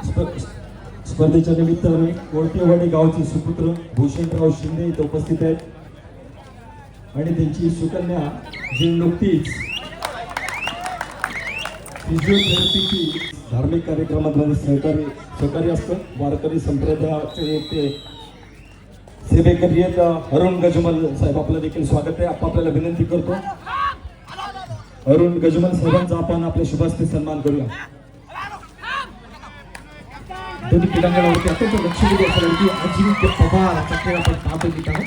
स्पर्धेच्या निमित्ताने कोळपेवाडी गावचे सुपुत्र भूषणराव शिंदे इथे उपस्थित आहेत. आणि त्यांची सुकन्या जी नुकतीच फिजिओथेरपीची धार्मिक कार्यक्रमाद्वारे सहकार्य सहकार्य असतं. वारकरी संप्रदायाचे ते सेवेकरी आहेत अरुण गजमल साहेब आपलं देखील स्वागत आहे. आपण आपल्याला विनंती करतो. अरुण गजमल साहेबांचा आपण आपल्या शुभास्ते सन्मान करूया. दोन्ही क्रीडांगणावरती अत्यंत लक्षवेधी असल्यावरती अजिंक्य पवारचा खेळ आपण पाहतो ठिकाणी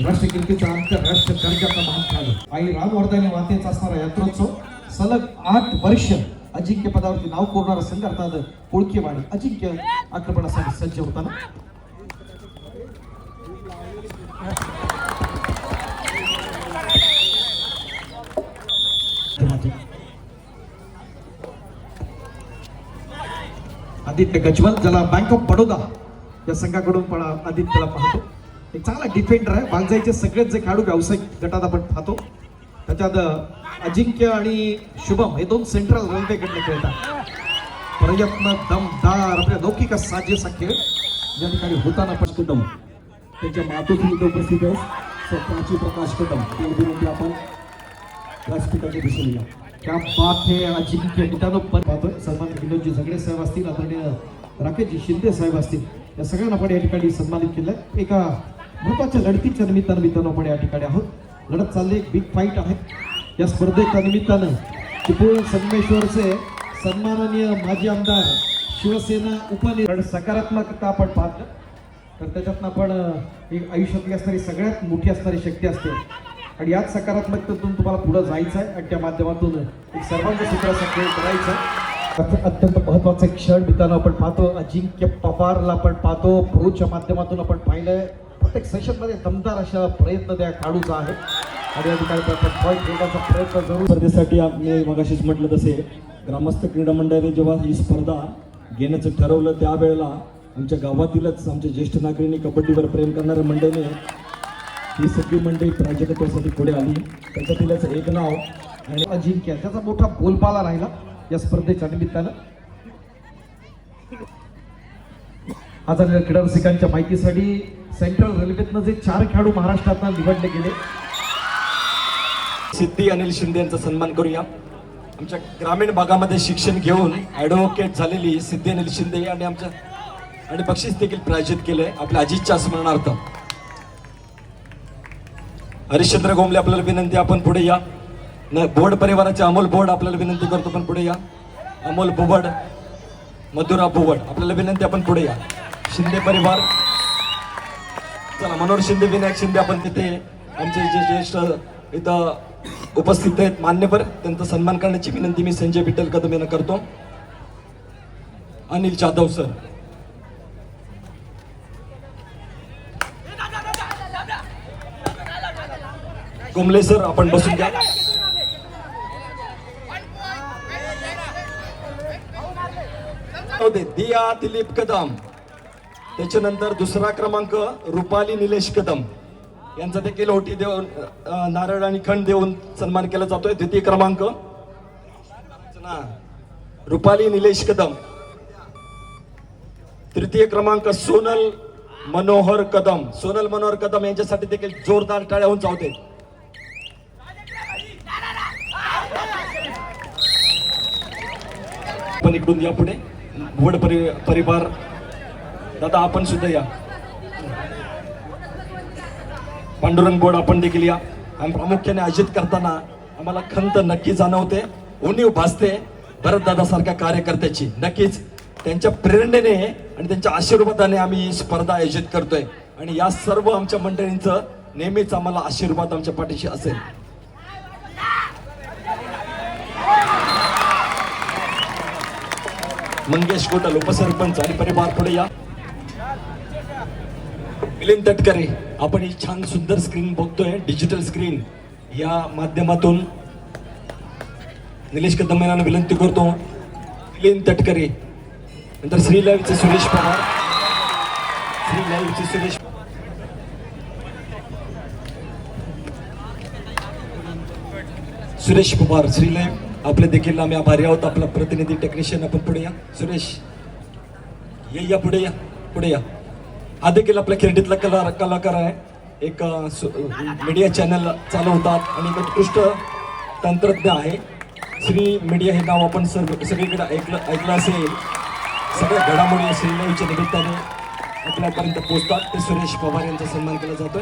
राष्ट्रीय क्रिकेटचा आंतरराष्ट्रीय दर्जाचा महान खेळाडू आई रामवर्धने मातेचा असणारा यात्रोत्सव सलग आठ वर्ष अजिंक्य पदावरती नाव कोरणारा संघ अर्थात कोळकेवाडी अजिंक्य आक्रमणासाठी सज्ज होताना आदित्य गजवल ज्याला बँक ऑफ बडोदा या संघाकडून पण आदित्यला पाहतो. एक चांगला डिफेंडर आहे. बांजाईचे सगळेच जे खेळाडू व्यावसायिक गटात आपण पाहतो. त्याच्यात अजिंक्य आणि शुभम हे दोन सेंट्रल रेल्वेकडनं खेळतात. प्रयत्न दमदार आपल्या लौकिक साजेसा खेळ. या ठिकाणी होताना पण कदम त्यांच्या मातोश्री इथे उपस्थित आहे. सर प्रकाश कदम ते आपण व्यासपीठाच्या दिशेने या. क्या बात हे अजिंक्य मित्रांनो पण पाहतोय. सन्मान विनोदजी झगडे साहेब असतील आदरणीय राकेशजी शिंदे साहेब असतील या सगळ्यांना आपण या ठिकाणी सन्मानित केलं आहे एका महत्त्वाच्या लढतीच्या निमित्तानं मित्रांनो आपण या ठिकाणी आहोत. लढत चालली एक बिग फाईट आहे. या स्पर्धेच्या निमित्तानं चिपळूण संगमेश्वरचे सन्माननीय माजी आमदार शिवसेना उपने सकारात्मकता आपण पाहतो. तर त्याच्यातनं आपण एक आयुष्यातली असणारी सगळ्यात मोठी असणारी शक्ती असते. आणि याच सकारात्मकतेतून तुम्हाला पुढं जायचं आहे आणि त्या माध्यमातून एक सर्वांग सूत्राचा खेळ करायचा. आहे. अत्यंत महत्त्वाचा एक क्षण मित्रांनो आपण पाहतो. अजिंक्य पवारला आपण पाहतो. प्रोच्या माध्यमातून आपण पाहिलंय. प्रत्येक सेशनमध्ये दमदार अशा प्रयत्न त्या खेळाडूचा आहे. आणि या ठिकाणी पॉईंट घेण्याचा प्रयत्न जरूर स्पर्धेसाठी मी मगाशीच म्हटलं तसे ग्रामस्थ क्रीडा मंडळाने जेव्हा ही स्पर्धा घेण्याचं ठरवलं त्यावेळेला आमच्या गावातीलच आमच्या ज्येष्ठ नागरिकांनी कबड्डीवर प्रेम करणाऱ्या मंडळीने ही सगळी मंडळी प्राजकत्वासाठी पुढे आली. त्याच्यातीलच एक नाव. आणि अजिंक्य त्याचा मोठा बोलबाला राहिला. या स्पर्धेच्या निमित्तानं. आज आलेल्या क्रीडा रसिकांच्या माहितीसाठी सेंट्रल रेल्वेतनं जे चार खेळाडू महाराष्ट्रात निवडले गेले. सिद्धी अनिल शिंदे यांचा सन्मान करूया. आमच्या ग्रामीण भागामध्ये शिक्षण घेऊन ॲडव्होकेट झालेली सिद्धी अनिल शिंदे आणि आमच्या आणि बक्षीस देखील प्रायोजित केलंय. आपल्या अजितच्या स्मरणार्थ. हरिश्चंद्र गोमले आपल्याला विनंती आपण पुढे या. नाही बोर्ड परिवाराचे अमोल बोर्ड आपल्याला विनंती करतो पण पुढे या. अमोल बुबड मधुरा बुबड आपल्याला विनंती आपण पुढे या. शिंदे परिवार. चला मनोहर शिंदे विनायक शिंदे आपण तिथे आमचे जे ज्येष्ठ इथं उपस्थित आहेत मान्यवर त्यांचा सन्मान करण्याची विनंती मी संजय विठ्ठल कदम यांना करतो. अनिल जाधव सर. कुंबले सर आपण बसून घ्या. होते दिया दिलीप कदम. त्याच्यानंतर दुसरा क्रमांक रुपाली निलेश कदम. यांचा देखील ओटी देऊन नारळ आणि खंड देऊन सन्मान केला जातोय. द्वितीय क्रमांक. रुपाली निलेश कदम. तृतीय क्रमांक सोनल मनोहर कदम. सोनल मनोहर कदम यांच्यासाठी देखील जोरदार टाळ्या होऊन पण इकडून या पुढे. वड परि परिवार. दादा आपण सुद्धा या. पांडुरंग बोर्ड आपण देखील या. आणि प्रामुख्याने आयोजित करताना आम्हाला खंत नक्की जाणवते. उणीव भासते. भरत दादासारख्या कार्यकर्त्याची. नक्कीच त्यांच्या प्रेरणेने आणि त्यांच्या आशीर्वादाने आम्ही ही स्पर्धा आयोजित करतोय. आणि या सर्व आमच्या मंडळींचं नेहमीच आम्हाला आशीर्वाद आमच्या पाठीशी असेल. मंगेश गोटल उपसरपंच आणि परिवार पुढे या. मिलिंद तटकरे आपण ही छान सुंदर स्क्रीन बघतोय डिजिटल स्क्रीन या माध्यमातून निलेश कदम यांना विनंती करतो. मिलिंद तटकरे नंतर श्री लाईव्हचे सुरेश पवार. श्री लाईव्हचे सुरेश सुरेश पवार श्री लाईव्ह. आपले देखील आम्ही आभारी आहोत. आपला प्रतिनिधी टेक्निशियन आपण पुढे या. सुरेश ये या पुढे या पुढे या. हा देखील आपल्या खेरडीतला कला कलाकार आहे. एक सु- मीडिया चॅनल चालवतात आणि एक उत्कृष्ट तंत्रज्ञ आहे. श्री मीडिया हे नाव आपण सर्व सगळीकडे ऐकलं ऐकलं असेल. सगळ्या घडामोडी श्रीनवीच्या निमित्ताने आपल्यापर्यंत पोहोचतात. ते सुरेश पवार यांचा सन्मान केला जातोय.